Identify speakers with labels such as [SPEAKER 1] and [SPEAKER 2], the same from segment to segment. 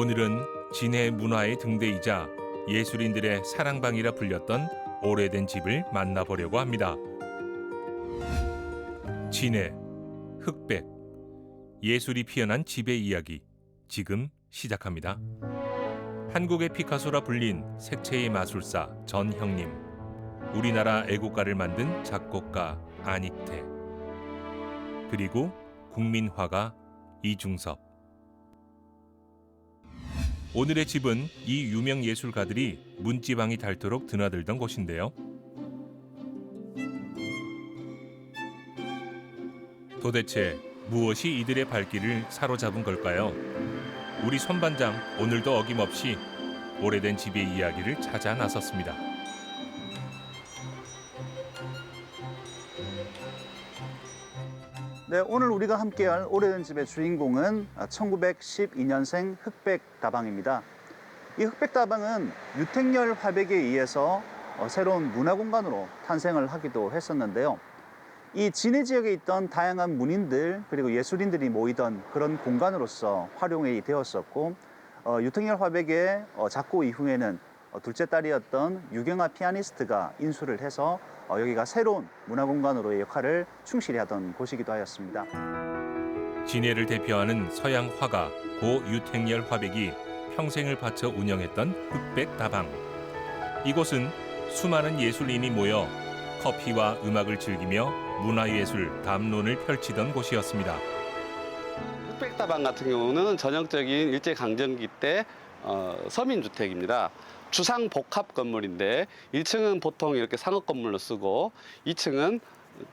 [SPEAKER 1] 오늘은 진해 문화의 등대이자 예술인들의 사랑방이라 불렸던 오래된 집을 만나보려고 합니다. 진해, 흑백, 예술이 피어난 집의 이야기 지금 시작합니다. 한국의 피카소라 불린 색채의 마술사 전형님, 우리나라 애국가를 만든 작곡가 안익태, 그리고 국민화가 이중섭. 오늘의 집은 이 유명 예술가들이 문지방이 닳도록 드나들던 곳인데요. 도대체 무엇이 이들의 발길을 사로잡은 걸까요? 우리 손반장 오늘도 어김없이 오래된 집의 이야기를 찾아 나섰습니다.
[SPEAKER 2] 네, 오늘 우리가 함께할 오래된 집의 주인공은 1912년생 흑백 다방입니다. 이 흑백 다방은 유택열 화백에 의해서 어, 새로운 문화 공간으로 탄생을 하기도 했었는데요. 이 진해 지역에 있던 다양한 문인들 그리고 예술인들이 모이던 그런 공간으로서 활용이 되었었고 어, 유택열 화백의 어, 작고 이후에는 어, 둘째 딸이었던 유경아 피아니스트가 인수를 해서 어, 여기가 새로운 문화 공간으로의 역할을 충실히 하던 곳이기도 하였습니다.
[SPEAKER 1] 진해를 대표하는 서양 화가 고 유택열 화백이 평생을 바쳐 운영했던 흑백 다방. 이곳은 수많은 예술인이 모여 커피와 음악을 즐기며 문화예술 담론을 펼치던 곳이었습니다.
[SPEAKER 3] 흑백다방 같은 경우는 전형적인 일제 강점기 때 어, 서민 주택입니다. 주상 복합 건물인데 1층은 보통 이렇게 상업 건물로 쓰고 2층은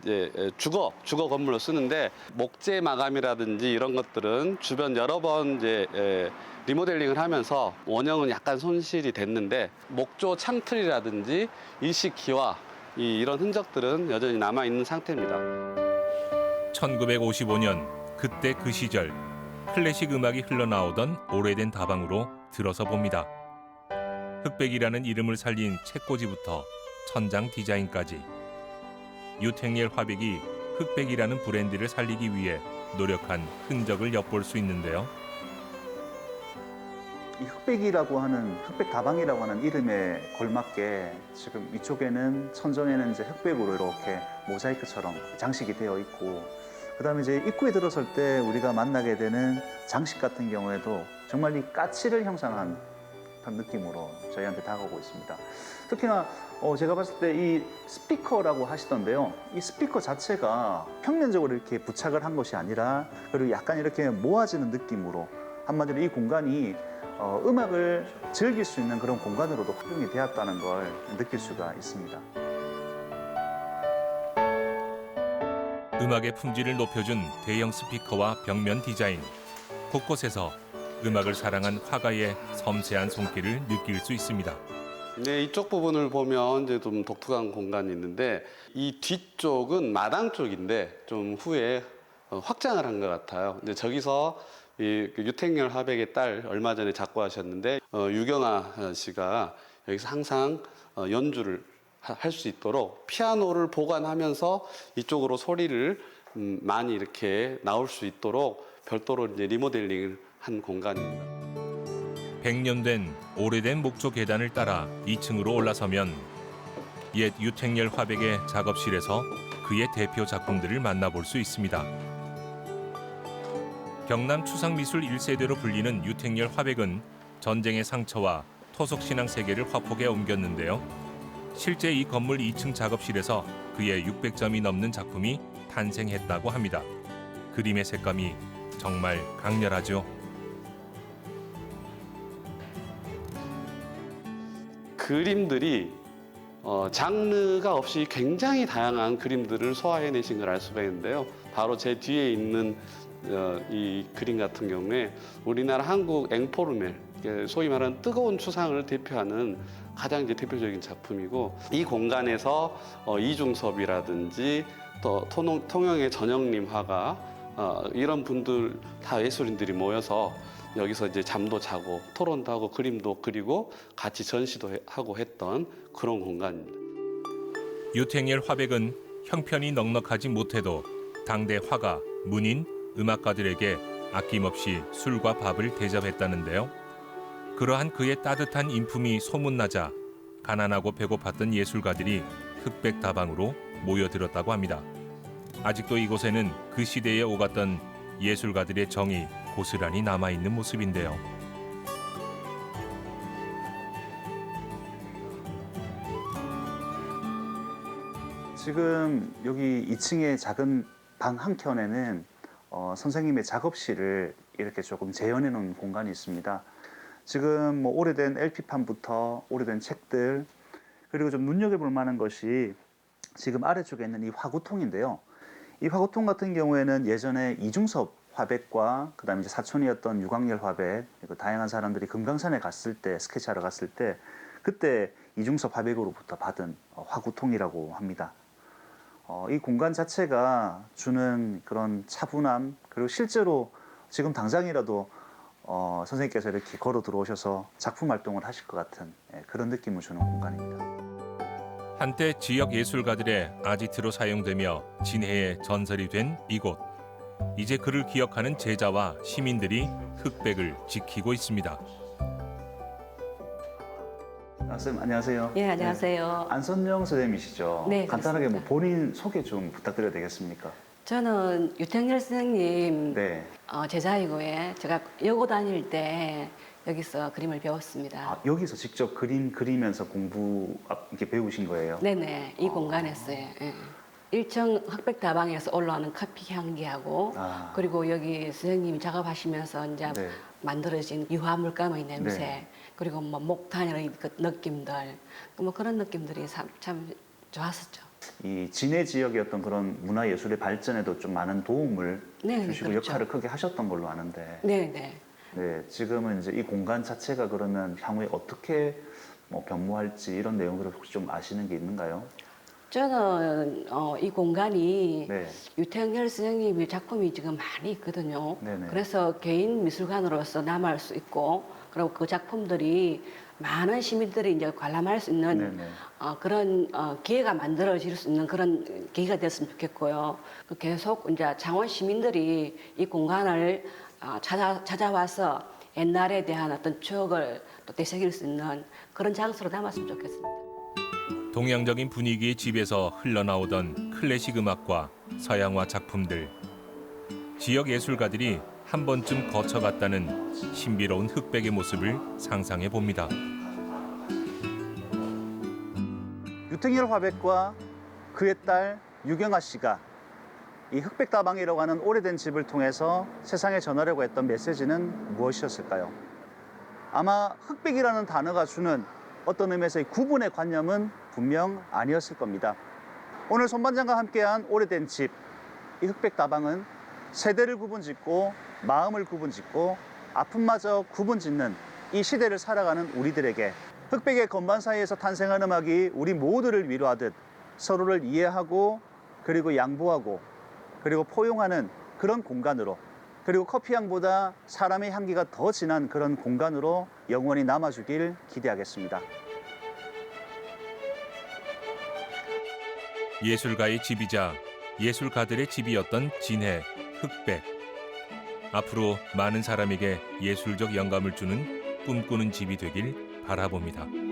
[SPEAKER 3] 이제 주거 주거 건물로 쓰는데 목재 마감이라든지 이런 것들은 주변 여러 번 이제 에, 리모델링을 하면서 원형은 약간 손실이 됐는데 목조 창틀이라든지 일식 기와 이, 이런 흔적들은 여전히 남아 있는 상태입니다.
[SPEAKER 1] 1955년 그때 그 시절 클래식 음악이 흘러나오던 오래된 다방으로 들어서 봅니다. 흑백이라는 이름을 살린 책꽂이부터 천장 디자인까지 유택열 화백이 흑백이라는 브랜드를 살리기 위해 노력한 흔적을 엿볼 수 있는데요.
[SPEAKER 2] 이 흑백이라고 하는 흑백 다방이라고 하는 이름에 걸맞게 지금 이쪽에는 천정에는 이제 흑백으로 이렇게 모자이크처럼 장식이 되어 있고 그다음에 이제 입구에 들어설 때 우리가 만나게 되는 장식 같은 경우에도 정말 이 까치를 형상한 듯한 느낌으로 저희한테 다가오고 있습니다. 특히나 어, 제가 봤을 때 이 스피커라고 하시던데요. 이 스피커 자체가 평면적으로 이렇게 부착을 한 것이 아니라 그리고 약간 이렇게 모아지는 느낌으로 한마디로 이 공간이 어, 음악을 즐길 수 있는 그런 공간으로도 활용이 되었다는 걸 느낄 수가 있습니다.
[SPEAKER 1] 음악의 품질을 높여준 대형 스피커와 벽면 디자인. 곳곳에서 음악을 사랑한 화가의 섬세한 손길을 느낄 수 있습니다.
[SPEAKER 3] 네, 이쪽 부분을 보면 이제 좀 독특한 공간이 있는데 이 뒤쪽은 마당 쪽인데 좀 후에 어, 확장을 한 것 같아요. 근데 저기서 이 유택열 화백의 딸 얼마 전에 작고하셨는데 어, 유경아 씨가 여기서 항상 어, 연주를 할 수 있도록 피아노를 보관하면서 이쪽으로 소리를 음, 많이 이렇게 나올 수 있도록 별도로 이제 리모델링을 한 공간입니다.
[SPEAKER 1] 100년 된 오래된 목조 계단을 따라 2층으로 올라서면 옛 유택열 화백의 작업실에서 그의 대표 작품들을 만나볼 수 있습니다. 경남 추상미술 1세대로 불리는 유택열 화백은 전쟁의 상처와 토속 신앙 세계를 화폭에 옮겼는데요. 실제 이 건물 2층 작업실에서 그의 600점이 넘는 작품이 탄생했다고 합니다. 그림의 색감이 정말 강렬하죠.
[SPEAKER 3] 그림들이 어, 장르가 없이 굉장히 다양한 그림들을 소화해내신 걸 알 수가 있는데요. 바로 제 뒤에 있는 어, 이 그림 같은 경우에 우리나라 한국 앵포르멜, 소위 말하는 뜨거운 추상을 대표하는 가장 대표적인 작품이고 이 공간에서 어, 이중섭이라든지 또 통영, 통영의 전영림 화가 어, 이런 분들 다 예술인들이 모여서 여기서 이제 잠도 자고 토론도 하고 그림도 그리고 같이 전시도 해- 하고 했던 그런 공간입니다.
[SPEAKER 1] 유택열 화백은 형편이 넉넉하지 못해도 당대 화가, 문인, 음악가들에게 아낌없이 술과 밥을 대접했다는데요. 그러한 그의 따뜻한 인품이 소문나자 가난하고 배고팠던 예술가들이 흑백 다방으로 모여들었다고 합니다. 아직도 이곳에는 그 시대에 오갔던 예술가들의 정이 고스란히 남아 있는 모습인데요.
[SPEAKER 2] 지금 여기 2층의 작은 방 한켠에는 어, 선생님의 작업실을 이렇게 조금 재현해 놓은 공간이 있습니다. 지금 뭐 오래된 LP판부터 오래된 책들 그리고 좀 눈여겨볼 만한 것이 지금 아래쪽에 있는 이 화구통인데요. 이 화구통 같은 경우에는 예전에 이중섭 화백과 그다음에 이제 사촌이었던 유광열 화백 그리고 다양한 사람들이 금강산에 갔을 때 스케치하러 갔을 때 그때 이중섭 화백으로부터 받은 어, 화구통이라고 합니다. 어, 이 공간 자체가 주는 그런 차분함 그리고 실제로 지금 당장이라도 어, 선생님께서 이렇게 걸어 들어오셔서 작품 활동을 하실 것 같은 예, 그런 느낌을 주는 공간입니다.
[SPEAKER 1] 한때 지역 예술가들의 아지트로 사용되며 진해의 전설이 된 이곳. 이제 그를 기억하는 제자와 시민들이 흑백을 지키고 있습니다.
[SPEAKER 2] 아, 선생님 안녕하세요.
[SPEAKER 4] 예, 안녕하세요.
[SPEAKER 2] 네. 안선영 선생님이시죠?
[SPEAKER 4] 네,
[SPEAKER 2] 간단하게 뭐
[SPEAKER 4] 그렇습니다.
[SPEAKER 2] 본인 소개 좀 부탁드려도 되겠습니까?
[SPEAKER 4] 저는 유택열 선생님
[SPEAKER 2] 네.
[SPEAKER 4] 어, 제자이고요. 제가 여고 다닐 때 여기서 그림을 배웠습니다.
[SPEAKER 2] 아, 여기서 직접 그림 그리면서 공부 아, 이렇게 배우신 거예요?
[SPEAKER 4] 네네, 이 공간에서요. 예. 1층 흑백 다방에서 올라오는 커피 향기하고
[SPEAKER 2] 아.
[SPEAKER 4] 그리고 여기 선생님이 작업하시면서 이제
[SPEAKER 2] 네.
[SPEAKER 4] 만들어진 유화 물감의 냄새
[SPEAKER 2] 네.
[SPEAKER 4] 그리고 뭐 목탄의 그 느낌들 뭐 그런 느낌들이 참, 참 좋았었죠.
[SPEAKER 2] 이 진해 지역의 어떤 그런 문화 예술의 발전에도 좀 많은 도움을
[SPEAKER 4] 네,
[SPEAKER 2] 주시고
[SPEAKER 4] 그렇죠.
[SPEAKER 2] 역할을 크게 하셨던 걸로 아는데
[SPEAKER 4] 네 네.
[SPEAKER 2] 네, 지금은 이제 이 공간 자체가 그러면 향후에 어떻게 뭐 변모할지 이런 내용들을 혹시 좀 아시는 게 있는가요?
[SPEAKER 4] 저는 어, 이 공간이
[SPEAKER 2] 네.
[SPEAKER 4] 유태열 선생님의 작품이 지금 많이 있거든요.
[SPEAKER 2] 네네.
[SPEAKER 4] 그래서 개인 미술관으로서 남을 수 있고 그리고 그 작품들이 많은 시민들이 이제 관람할 수 있는
[SPEAKER 2] 네네.
[SPEAKER 4] 어, 그런 어, 기회가 만들어질 수 있는 그런 계기가 됐으면 좋겠고요. 그 계속 이제 창원 시민들이 이 공간을 어, 찾아 찾아와서 옛날에 대한 어떤 추억을 또 되새길 수 있는 그런 장소로 남았으면 좋겠습니다.
[SPEAKER 1] 동양적인 분위기의 집에서 흘러나오던 클래식 음악과 서양화 작품들. 지역 예술가들이 한 번쯤 거쳐갔다는 신비로운 흑백의 모습을 상상해 봅니다.
[SPEAKER 2] 유택열 화백과 그의 딸 유경아 씨가 이 흑백 다방이라고 하는 오래된 집을 통해서 세상에 전하려고 했던 메시지는 무엇이었을까요? 아마 흑백이라는 단어가 주는 어떤 의미에서의 구분의 관념은 분명 아니었을 겁니다. 오늘 손반장과 함께한 오래된 집, 이 흑백 다방은 세대를 구분짓고 마음을 구분짓고 아픔마저 구분짓는 이 시대를 살아가는 우리들에게 흑백의 건반 사이에서 탄생한 음악이 우리 모두를 위로하듯 서로를 이해하고 그리고 양보하고 그리고 포용하는 그런 공간으로 그리고 커피향보다 사람의 향기가 더 진한 그런 공간으로 영원히 남아주길 기대하겠습니다.
[SPEAKER 1] 예술가의 집이자 예술가들의 집이었던 진해 흑백. 앞으로 많은 사람에게 예술적 영감을 주는 꿈꾸는 집이 되길 바라봅니다.